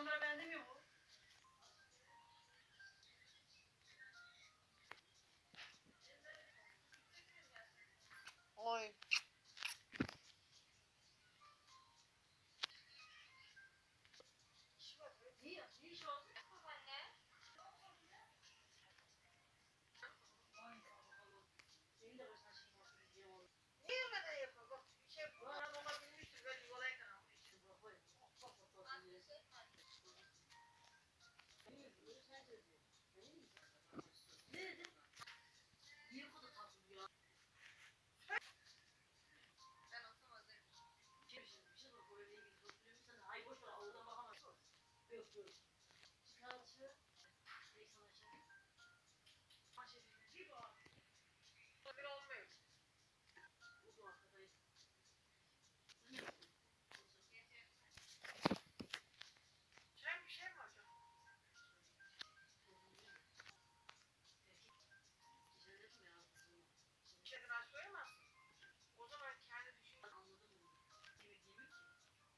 onlara benzemiyor mu?